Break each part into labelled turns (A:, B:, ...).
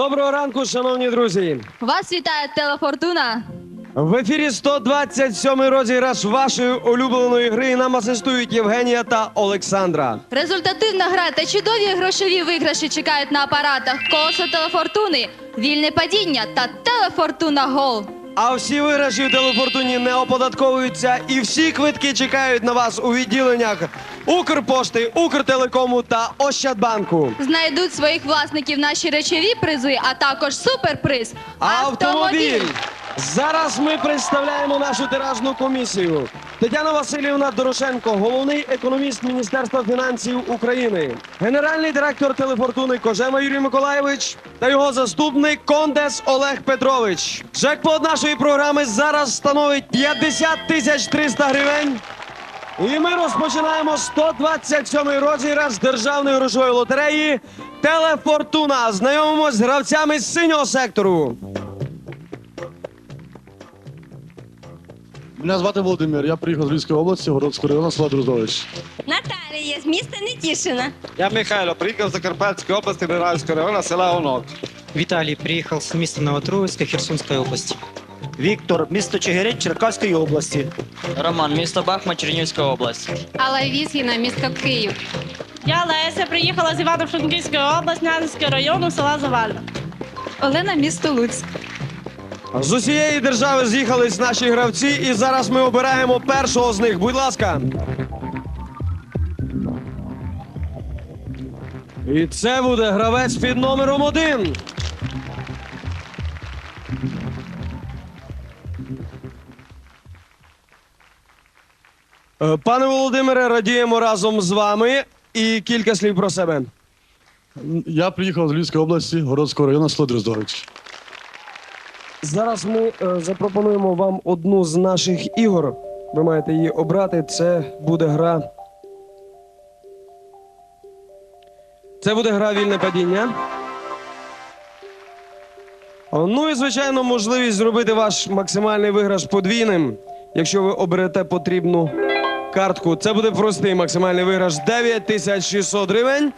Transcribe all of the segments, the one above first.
A: Доброго ранку, шановні друзі.
B: Вас вітає Телефортуна.
A: В ефірі 127 розіграш вашої улюбленої гри. І Нам асистують Євгенія та Олександра.
B: Результативна гра та чудові грошові виграші чекають на апаратах колесо Телефортуни, вільне падіння та Телефортуна Гол.
A: А всі виграші в телефортуні не оподатковуються, і всі квитки чекають на вас у відділеннях Укрпошти, Укртелекому та Ощадбанку.
B: Знайдуть своїх власників наші речові призи, а також суперприз
A: Автомобіль! Зараз ми представляємо нашу тиражну комісію. Тетяна Васильівна Дорошенко, головний економіст Міністерства фінансів України, генеральний директор телефортуни Кожема Юрій Миколаєвич та його заступник Кондес Олег Петрович. Джекпот нашої програми зараз становить 50 тисяч 300 гривень. І ми розпочинаємо 127-й розіграш державної грошової лотереї Телефортуна. Знайомимось з гравцями з синього сектору.
C: Мене звати Володимир, я приїхав з Львівської області, Городського району, села Друздович.
D: Наталія з міста Нетішина.
E: Я Михайло, приїхав з Закарпатської області, Миранського району, села Онок.
F: Віталій приїхав з міста Новотроїцька Херсонської області.
G: Віктор, місто Чигирин, Черкаської області.
H: Роман, місто Бахма, Чернігівська область.
I: Алла Візгіна, місто Київ.
D: Я Леся, приїхала з Івано-Франківської області, Нянського району, села Завальна.
I: Олена, місто Луцьк.
A: З усієї держави з'їхались наші гравці, і зараз ми обираємо першого з них. Будь ласка. І це буде гравець під номером один. Пане Володимире, радіємо разом з вами. І кілька слів про себе.
C: Я приїхав з Львівської області, Городського району, село Друздович.
A: Зараз ми е, запропонуємо вам одну з наших ігор. Ви маєте її обрати. Це буде гра. Це буде гра вільне падіння. Ну і звичайно, можливість зробити ваш максимальний виграш подвійним, якщо ви оберете потрібну картку. Це буде простий максимальний виграш 9600 гривень.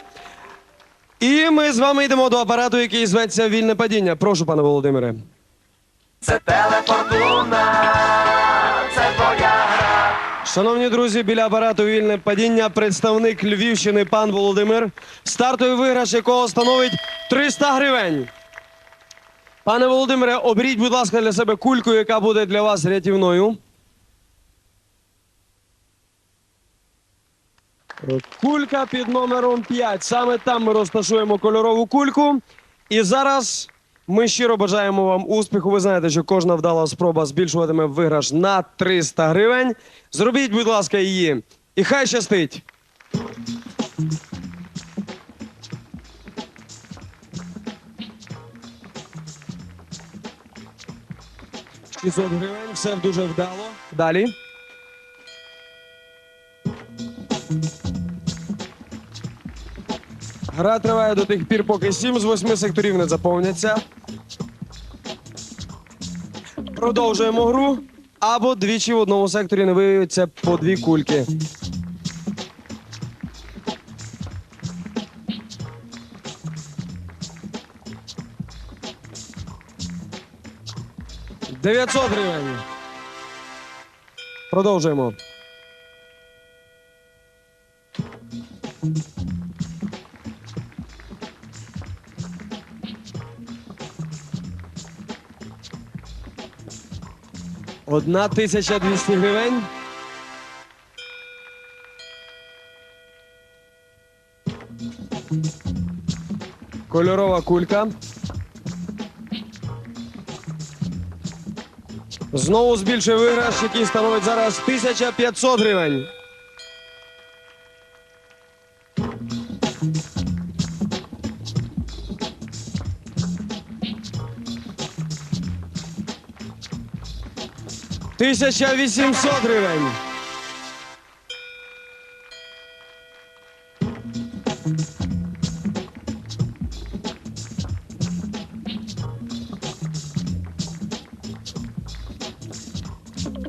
A: І ми з вами йдемо до апарату, який зветься вільне падіння. Прошу, пане Володимире. Це телефортуна. Це пояга. Шановні друзі, біля апарату вільне падіння представник Львівщини пан Володимир, стартовий виграш якого становить 300 гривень. Пане Володимире, оберіть, будь ласка, для себе кульку, яка буде для вас рятівною. Кулька під номером 5. Саме там ми розташуємо кольорову кульку. І зараз ми щиро бажаємо вам успіху. Ви знаєте, що кожна вдала спроба збільшуватиме виграш на 300 гривень. Зробіть, будь ласка, її. І хай щастить. «600 гривень, все дуже вдало. Далі. Гра триває до тих пір, поки 7 з 8 секторів не заповняться. Продовжуємо гру. Або двічі в одному секторі не виявиться по дві кульки. Дев'ятсот гривень. Продовжуємо. Одна тисяча двісті гривень. Кольорова кулька. Знову збільшує виграш, який становить зараз 1500 гривень. Тисяча вісімсот гривень.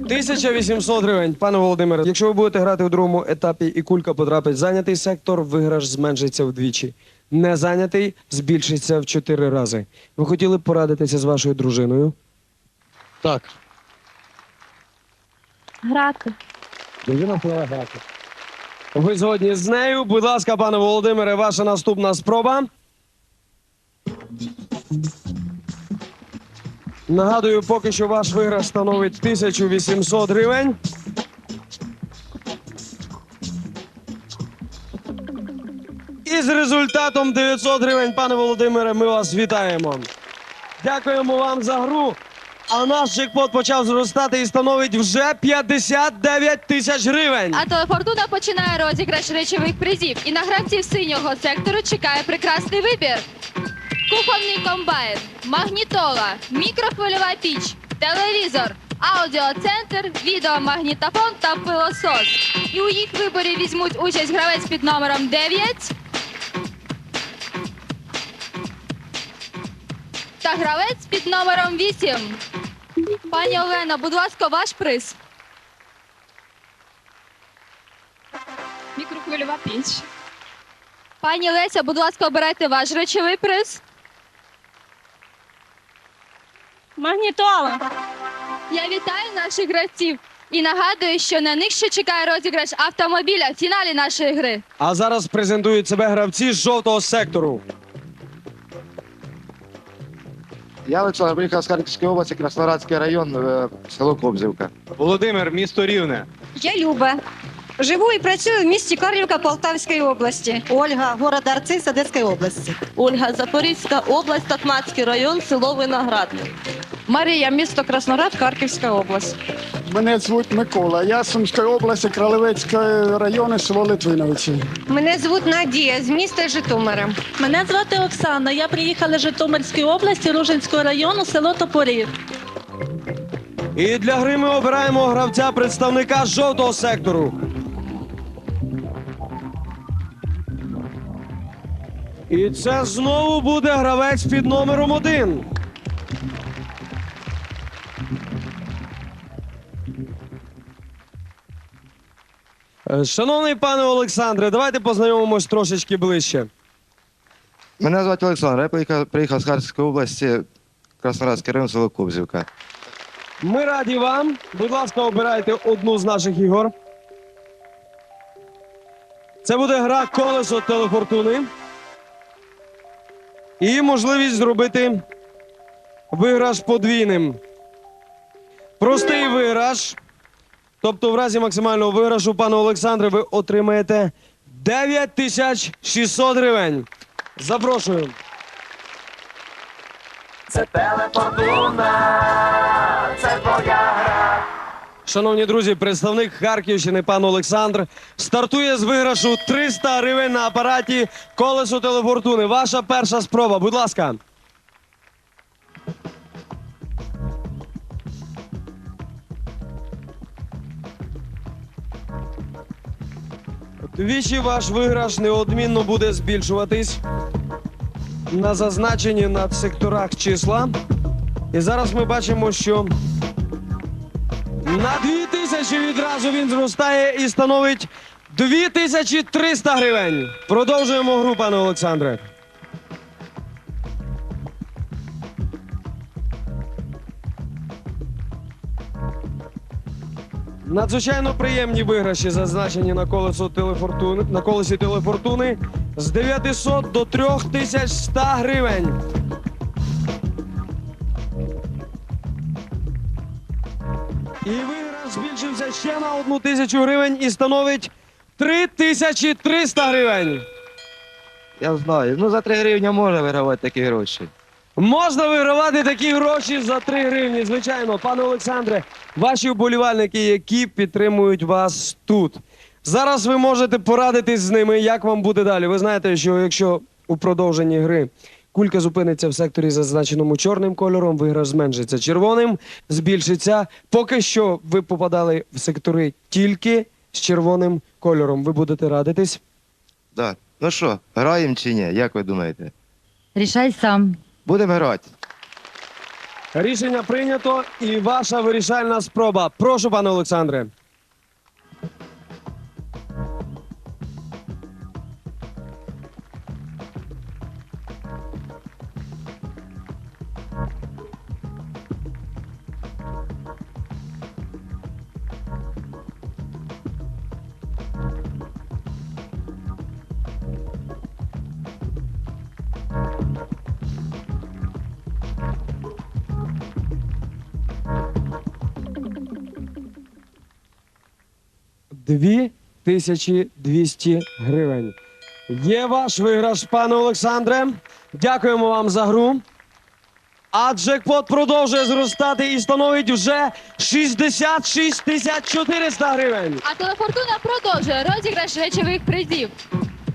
A: Тисяча вісімсот гривень. Пане Володимире, якщо ви будете грати у другому етапі і кулька потрапить зайнятий сектор, виграш зменшиться вдвічі. не зайнятий збільшиться в 4 рази. Ви хотіли б порадитися з вашою дружиною?
C: Так.
D: Грати.
A: Дружина хотіла грати. Ви згодні з нею. Будь ласка, пане Володимире, ваша наступна спроба. Нагадую, поки що ваш виграш становить 1800 гривень. І з результатом 900 гривень, пане Володимире, ми вас вітаємо. Дякуємо вам за гру. А наш джекпот почав зростати і становить вже 59 тисяч гривень.
B: А телефортуна починає розіграш речових призів. І на гравців синього сектору чекає прекрасний вибір. Кухонний комбайн, магнітола, мікрохвильова піч, телевізор, аудіоцентр, відеомагнітофон та пилосос. І у їх виборі візьмуть участь гравець під номером 9 та гравець під номером 8. Пані Олена, будь ласка, ваш приз.
I: Мікрохвильова піч.
B: Пані Леся, будь ласка, обирайте ваш речовий приз.
D: Магнітола.
B: Я вітаю наших гравців і нагадую, що на них ще чекає розіграш автомобіля в фіналі нашої гри.
A: А зараз презентують себе гравці з жовтого сектору.
E: Я Олександр, приїхав з Харківської області, Красноградський район, е, село Кобзівка.
J: Володимир, місто Рівне.
I: Я Люба. Живу і працюю в місті Карлівка Полтавської області.
K: Ольга, город Арцис Одеської області.
D: Ольга, Запорізька область, Токмацький район, село Виноградне.
I: Марія, місто Красноград, Харківська область.
C: Мене звуть Микола. Я з Сумської області, Кралевецької району, село Литвиновичі.
I: Мене звуть Надія з міста Житомира.
D: Мене звати Оксана. Я приїхала з Житомирської області, Ружинського району, село Топорів.
A: І для гри ми обираємо гравця представника жовтого сектору. І це знову буде гравець під номером один. Е, Шановний пане Олександре, давайте познайомимось трошечки ближче.
E: Мене звати Олександр, я приїхав, приїхав з Харківської області, Красноградський район, село Кобзівка.
A: Ми раді вам. Будь ласка, обирайте одну з наших ігор. Це буде гра колесо телефортуни. І можливість зробити виграш подвійним. Простий виграш. Тобто, в разі максимального виграшу, пане Олександре, ви отримаєте 9600 гривень. Запрошую. Шановні друзі, представник Харківщини, пан Олександр, стартує з виграшу 300 гривень на апараті колесо телефортуни. Ваша перша спроба, будь ласка. Двічі ваш виграш неодмінно буде збільшуватись на зазначені на секторах числа. І зараз ми бачимо, що на 2000 відразу він зростає і становить 2300 гривень. Продовжуємо гру, пане Олександре. Надзвичайно приємні виграші зазначені на колесо телефортуни на колесі телефортуни з 900 до 3100 гривень. І виграш збільшився ще на одну тисячу гривень і становить 3300 гривень.
E: Я знаю, ну за 3 гривні можна вигравати такі гроші.
A: Можна вигравати такі гроші за 3 гривні. Звичайно, пане Олександре, ваші вболівальники, які підтримують вас тут. Зараз ви можете порадитись з ними, як вам буде далі. Ви знаєте, що якщо у продовженні гри кулька зупиниться в секторі, зазначеному чорним кольором, виграш зменшиться червоним, збільшиться. Поки що ви попадали в сектори тільки з червоним кольором. Ви будете радитись.
E: Да. Ну що, граємо чи ні? Як ви думаєте?
I: Рішай сам.
E: Будемо грати.
A: Рішення прийнято і ваша вирішальна спроба. Прошу, пане Олександре. 2200 гривень. Є ваш виграш, пане Олександре. Дякуємо вам за гру. А джекпот продовжує зростати і становить вже 66 тисяч 400 гривень.
B: А телефортуна продовжує розіграш речових призів.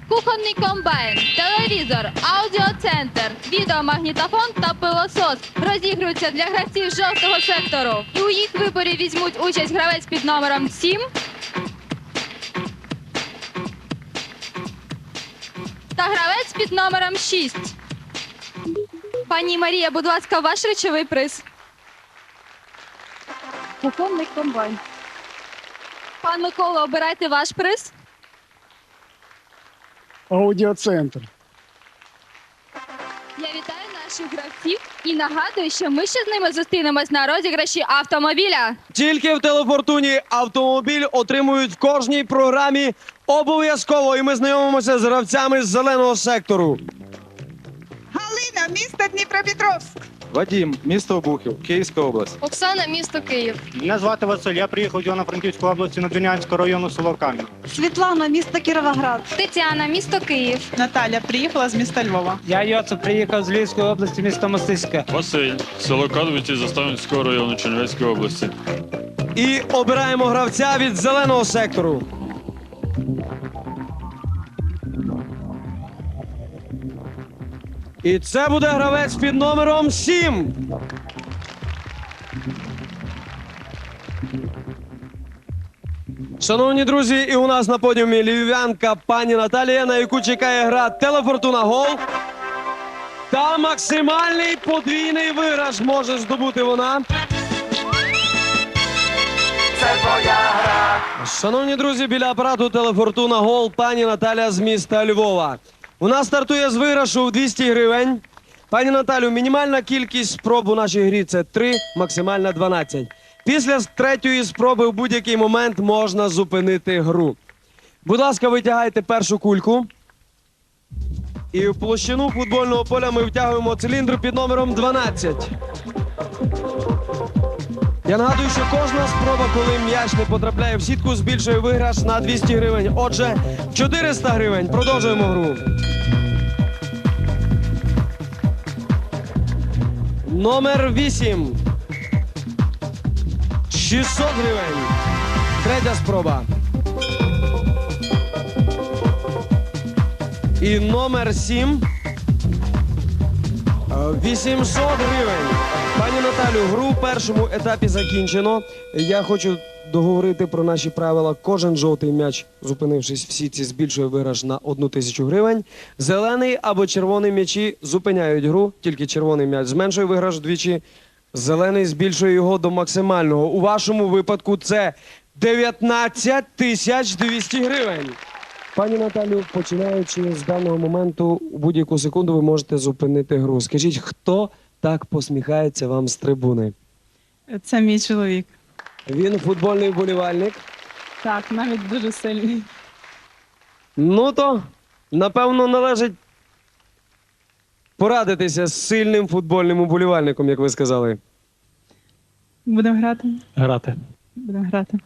B: Кухонний комбайн, телевізор, аудіоцентр, відеомагнітофон та пилосос розігруються для гравців жовтого сектору. І у їх виборі візьмуть участь гравець під номером 7 та гравець під номером 6. Пані Марія, будь ласка, ваш речовий приз.
I: Кухонний комбайн.
B: Пан Микола, обирайте ваш приз.
C: Аудіоцентр.
B: Я вітаю наших гравців і нагадую, що ми ще з ними зустрінемось на розіграші автомобіля.
A: Тільки в телефортуні автомобіль отримують в кожній програмі обов'язково. І ми знайомимося з гравцями з зеленого сектору.
K: Галина, місто Дніпропетровськ.
J: Вадім, місто Обухів, Київська область.
B: Оксана, місто Київ.
G: Мене звати Василь, я приїхав з Івано-Франківської області Надвірнянського району село Кам'ян.
K: Світлана, місто Кіровоград.
B: Тетяна, місто Київ.
K: Наталя приїхала з міста Львова.
F: Я Йоцик, приїхав з Львівської області, місто Мостиська.
L: Василь, село Кадовиці Заставницького району Чернівецької області.
A: І обираємо гравця від зеленого сектору. І це буде гравець під номером 7. Шановні друзі, і у нас на подіумі львів'янка пані Наталія, на яку чекає гра Телефортуна Гол. Та максимальний подвійний виграш може здобути вона. Це твоя гра. Шановні друзі, біля апарату телефортуна гол пані Наталя з міста Львова. Вона стартує з виграшу в 200 гривень. Пані Наталю, мінімальна кількість спроб у нашій грі це 3, максимальна 12. Після третьої спроби в будь-який момент можна зупинити гру. Будь ласка, витягайте першу кульку. І в площину футбольного поля ми втягуємо циліндр під номером 12. Я нагадую, що кожна спроба, коли м'яч не потрапляє в сітку, збільшує виграш на 200 гривень. Отже, 400 гривень. Продовжуємо гру. Номер 8. 600 гривень. Третя спроба. І номер 7. 800 гривень. Пані Наталю, гру в першому етапі закінчено. Я хочу договорити про наші правила. Кожен жовтий м'яч, зупинившись в сітці, збільшує виграш на одну тисячу гривень. Зелений або червоний м'ячі зупиняють гру, тільки червоний м'яч зменшує виграш вдвічі. Зелений збільшує його до максимального. У вашому випадку це 19 тисяч 200 гривень. Пані Наталю, починаючи з даного моменту, у будь-яку секунду ви можете зупинити гру. Скажіть, хто так посміхається вам з трибуни?
K: Це мій чоловік.
A: Він футбольний вболівальник.
K: Так, навіть дуже сильний.
A: Ну то, напевно, належить порадитися з сильним футбольним уболівальником, як ви сказали.
K: Будемо грати?
F: Грати.
K: Будемо грати.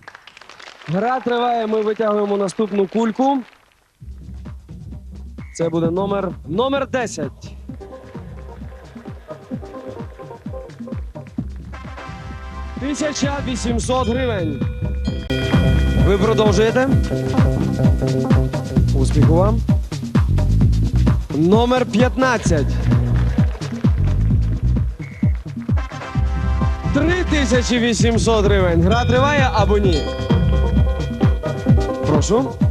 A: Гра триває, ми витягуємо наступну кульку. Це буде номер номер 10. Тисяча вісімсот гривень. Ви продовжуєте? Успіху вам. Номер 15. Три тисячі вісімсот гривень. Гра триває або ні? Прошу.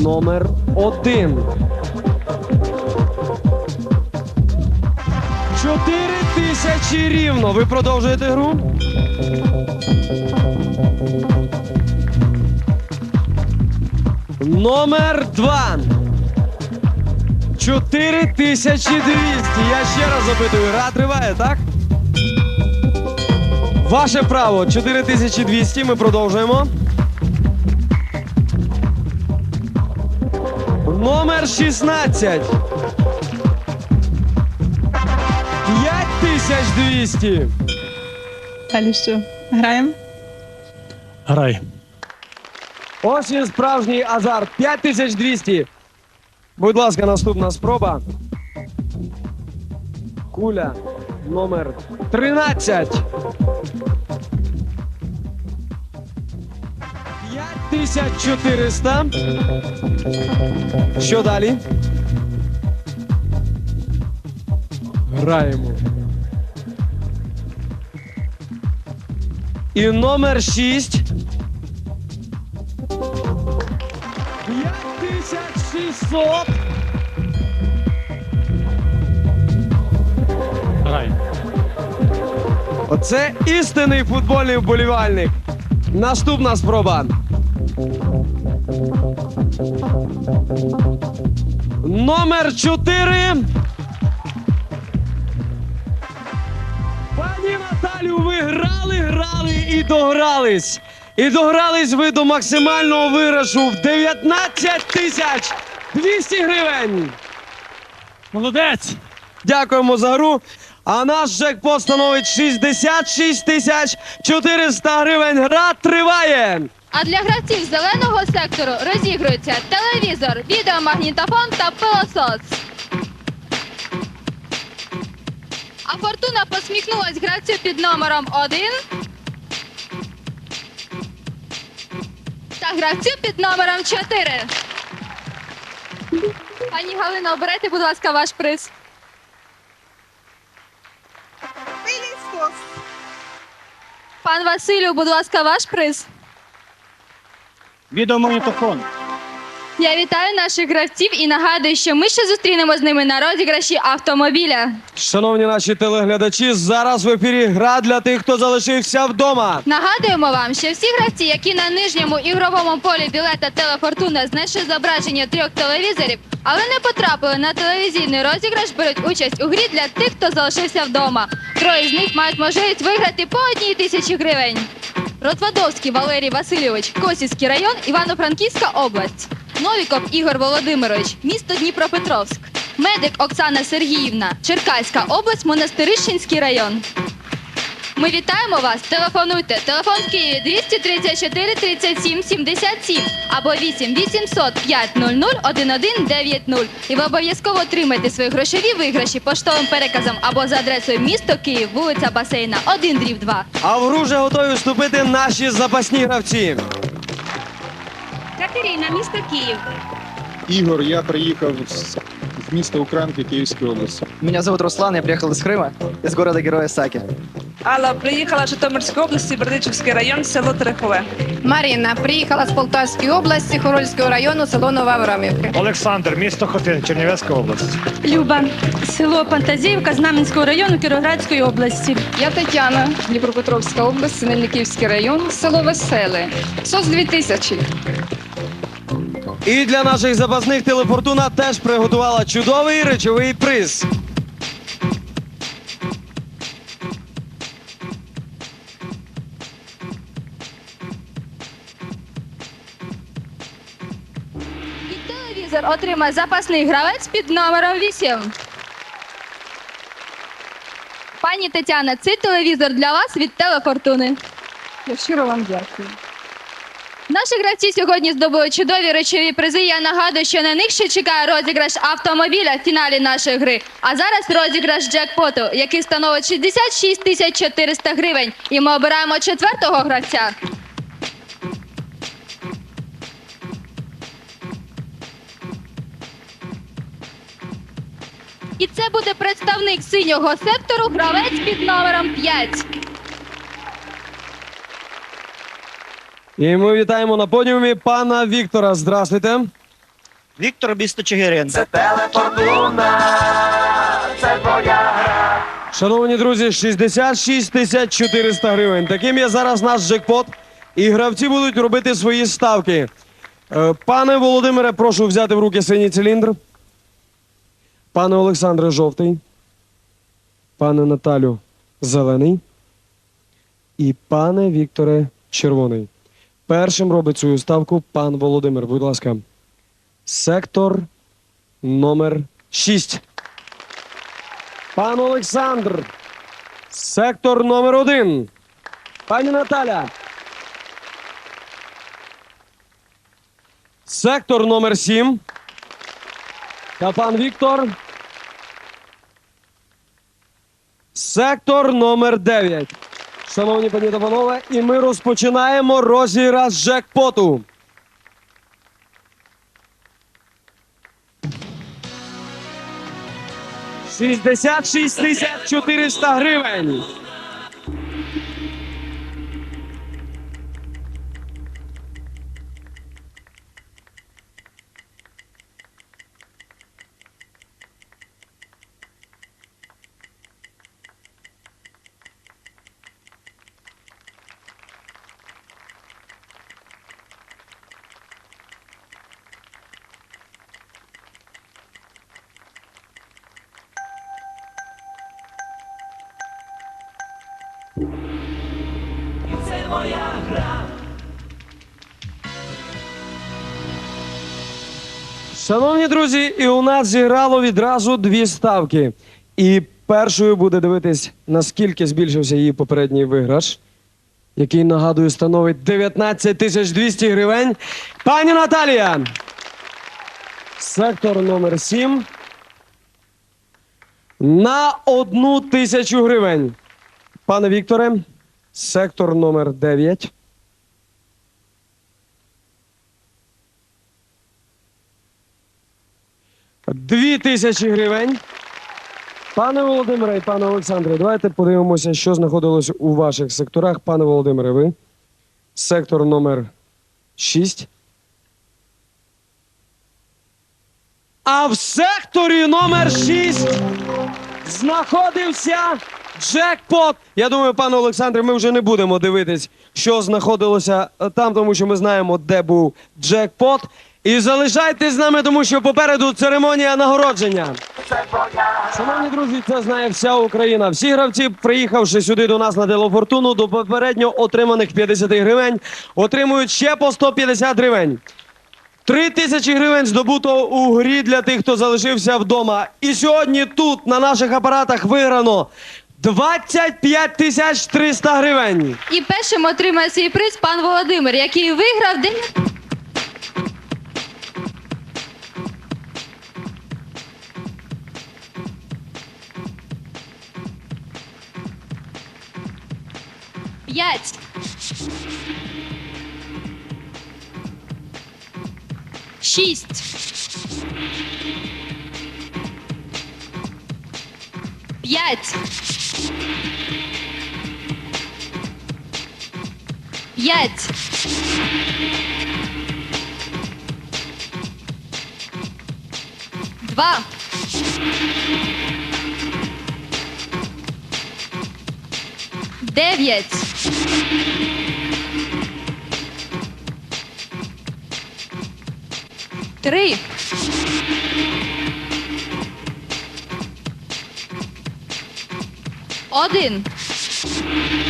A: Номер один. Чотири тисячі рівно. Ви продовжуєте гру? Номер два. Чотири тисячі двісті. Я ще раз запитую, гра триває, так? Ваше право 4200. Ми продовжуємо. Номер 16. 5200.
K: Далі що? Граємо?
L: Грай.
A: Ось він справжній азарт. 5200. Будь ласка, наступна спроба. Куля номер 13. 5400. Що далі? Граємо. І номер 6. 5600.
L: Грай.
A: Оце істинний футбольний вболівальник. Наступна спроба. Номер 4. Пані Наталю, ви грали, грали і догрались. І догрались ви до максимального виграшу в 19 тисяч 200 гривень.
L: Молодець!
A: Дякуємо за гру. А наш джекпот становить 66 тисяч 400 гривень. Гра триває.
B: А для гравців зеленого сектору розігрується телевізор, відеомагнітофон та пилосос. А фортуна посміхнулась гравцю під номером 1 та гравцю під номером 4. Пані Галина, оберете, будь ласка, ваш приз. Пан Василю, будь ласка, ваш приз.
G: Відеомагнітофон.
B: Я вітаю наших гравців і нагадую, що ми ще зустрінемо з ними на розіграші автомобіля.
A: Шановні наші телеглядачі, зараз в ефірі гра для тих, хто залишився вдома.
B: Нагадуємо вам, що всі гравці, які на нижньому ігровому полі білета Телефортуна знайшли зображення трьох телевізорів, але не потрапили на телевізійний розіграш, беруть участь у грі для тих, хто залишився вдома. Троє з них мають можливість виграти по одній тисячі гривень. Ротвадовський Валерій Васильович, Косівський район, Івано-Франківська область. Новіков Ігор Володимирович, місто Дніпропетровськ. Медик Оксана Сергіївна, Черкаська область, Монастирищенський район. Ми вітаємо вас. Телефонуйте. Телефон в Києві 234 37 77 або 8 800 500 1190. І ви обов'язково отримаєте свої грошові виграші поштовим переказом або за адресою місто Київ, вулиця Басейна, 1 дріб 2.
A: А в гру вже готові вступити наші запасні гравці.
I: Катерина, місто Київ.
J: Ігор, я приїхав з, з міста Укранки Київської області.
H: Меня зовут Руслан, я приехал из Крыма, из города Героя Саки.
K: Алла приїхала з Житомирської області, Бердичівський район, село Терехове.
I: Марина приїхала з Полтавської області, Хорольського району, село Нова Аврамівка.
G: Олександр, місто Хотин, Чернівецька область.
D: Люба, село Пантазіївка, Знам'янського району, Кіровоградської області.
I: Я Тетяна, Дніпропетровська область, Синельниківський район, село Веселе. СОС 2000.
A: І для наших запасних телефортуна теж приготувала чудовий речовий приз.
B: Отримає запасний гравець під номером 8. Пані Тетяна, цей телевізор для вас від Телефортуни.
I: Я щиро вам дякую.
B: Наші гравці сьогодні здобули чудові речові призи. Я нагадую, що на них ще чекає розіграш автомобіля в фіналі нашої гри. А зараз розіграш джекпоту, який становить 66 тисяч 400 гривень. І ми обираємо четвертого гравця. І це буде представник синього сектору, гравець під номером 5.
A: І ми вітаємо на подіумі пана Віктора. Здравствуйте.
H: Віктор місто Чигирин. Це телефортуна, це твоя гра.
A: Шановні друзі, 66 тисяч 400 гривень. Таким є зараз наш джекпот. І гравці будуть робити свої ставки. Е, Пане Володимире, прошу взяти в руки синій циліндр. Пане Олександре, жовтий. Пане Наталю, зелений. І пане Вікторе, червоний. Першим робить свою ставку пан Володимир. Будь ласка. Сектор номер 6. Пан Олександр. Сектор номер один. Пані Наталя. Сектор номер 7. Та пан Віктор. Сектор номер 9. Шановні пані та панове, і ми розпочинаємо розіграш джекпоту. Шістдесят шість тисяч чотириста гривень. Шановні друзі, і у нас зіграло відразу дві ставки. І першою буде дивитись, наскільки збільшився її попередній виграш, який, нагадую, становить 19 тисяч 200 гривень. Пані Наталія! Сектор номер 7 на одну тисячу гривень. Пане Вікторе, сектор номер 9. Дві тисячі гривень. Пане Володимире і пане Олександре, давайте подивимося, що знаходилось у ваших секторах. Пане Володимире, ви. Сектор номер 6. А в секторі номер 6 знаходився джекпот. Я думаю, пане Олександре, ми вже не будемо дивитись, що знаходилося е, там, тому що ми знаємо, де був джекпот. І залишайтесь з нами, тому що попереду церемонія нагородження. Шановні друзі, це знає вся Україна. Всі гравці, приїхавши сюди до нас на Дело Фортуну, до попередньо отриманих 50 гривень, отримують ще по 150 гривень. Три тисячі гривень здобуто у грі для тих, хто залишився вдома. І сьогодні тут на наших апаратах виграно 25 тисяч 300 гривень.
B: І першим отримає свій приз пан Володимир, який виграв день. П'ять. Шість. П'ять. П'ять. Два. Дев'ять. Три. Один.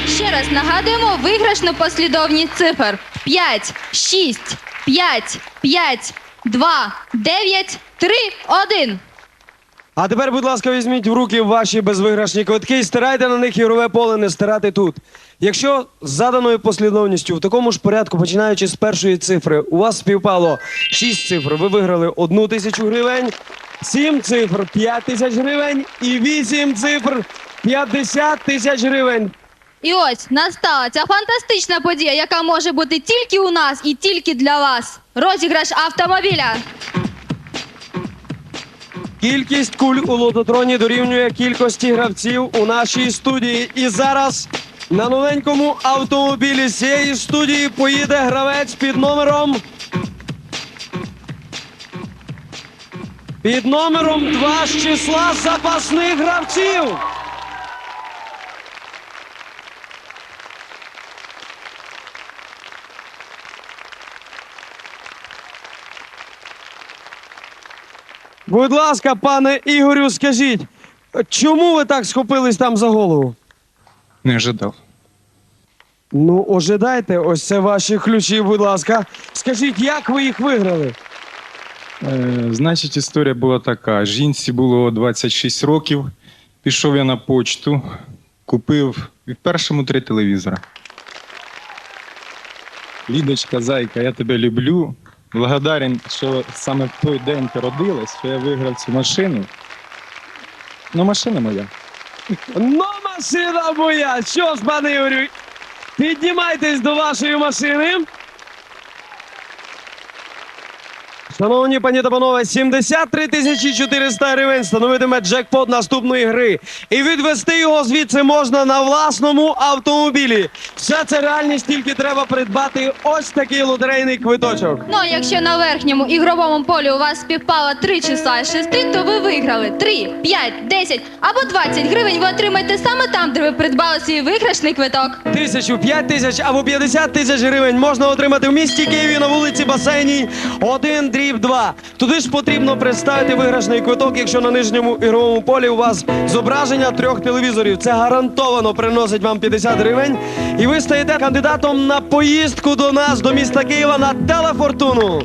B: Ще раз нагадуємо виграшну послідовність цифр. 5, 6, 5, 5, 2, 9, 3, 1.
A: А тепер, будь ласка, візьміть в руки ваші безвиграшні квитки і стирайте на них ігрове поле, не стирати тут. Якщо з заданою послідовністю в такому ж порядку, починаючи з першої цифри, у вас співпало 6 цифр, ви виграли 1 тисячу гривень, 7 цифр 5 тисяч гривень і 8 цифр 50 тисяч гривень.
B: І ось настала ця фантастична подія, яка може бути тільки у нас і тільки для вас. Розіграш автомобіля.
A: Кількість куль у лототроні дорівнює кількості гравців у нашій студії. І зараз на новенькому автомобілі з цієї студії поїде гравець під номером. Під номером 2 з числа запасних гравців. Будь ласка, пане Ігорю, скажіть, чому ви так схопились там за голову?
M: Не ожидав.
A: Ну, ожидайте, ось це ваші ключі, будь ласка. Скажіть, як ви їх виграли?
M: Е, значить, історія була така: жінці було 26 років. Пішов я на почту, купив в першому три телевізора. Лідочка, зайка, я тебе люблю. Благодарен, що саме в той день ти родилась, що я виграв цю машину. Ну, машина моя.
A: Ну, машина моя! Що ж, пане Юрію, піднімайтесь до вашої машини. Шановні пані та панове, 73 тисячі 400 гривень становитиме джекпот наступної гри. І відвести його звідси можна на власному автомобілі. Все це реальність, тільки треба придбати ось такий лотерейний квиточок.
B: Ну, а якщо на верхньому ігровому полі у вас співпало 3 числа з 6, то ви виграли 3, 5, 10 або 20 гривень ви отримаєте саме там, де ви придбали свій виграшний квиток.
A: Тисячу, п'ять тисяч або 50 тисяч гривень можна отримати в місті Києві на вулиці Басейній 1 дріб 2. Туди ж потрібно представити виграшний квиток, якщо на нижньому ігровому полі у вас зображення трьох телевізорів. Це гарантовано приносить вам 50 гривень. І ви стаєте кандидатом на поїздку до нас, до міста Києва на телефортуну.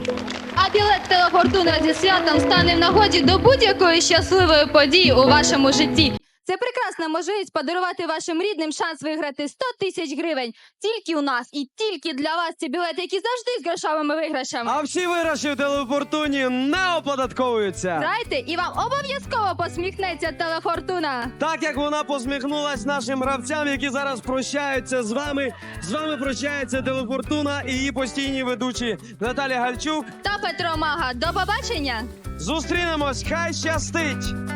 B: А білет телефортуна зі святом стане в нагоді до будь-якої щасливої події у вашому житті. Це прекрасна можливість подарувати вашим рідним шанс виграти 100 тисяч гривень. Тільки у нас і тільки для вас ці білети, які завжди з грошовими виграшами.
A: А всі виграші в телефортуні не оподатковуються.
B: Грайте, і вам обов'язково посміхнеться телефортуна.
A: Так як вона посміхнулась нашим гравцям, які зараз прощаються з вами. З вами прощається телефортуна і її постійні ведучі Наталя Гальчук.
B: Та Петро Мага, до побачення!
A: Зустрінемось, хай щастить!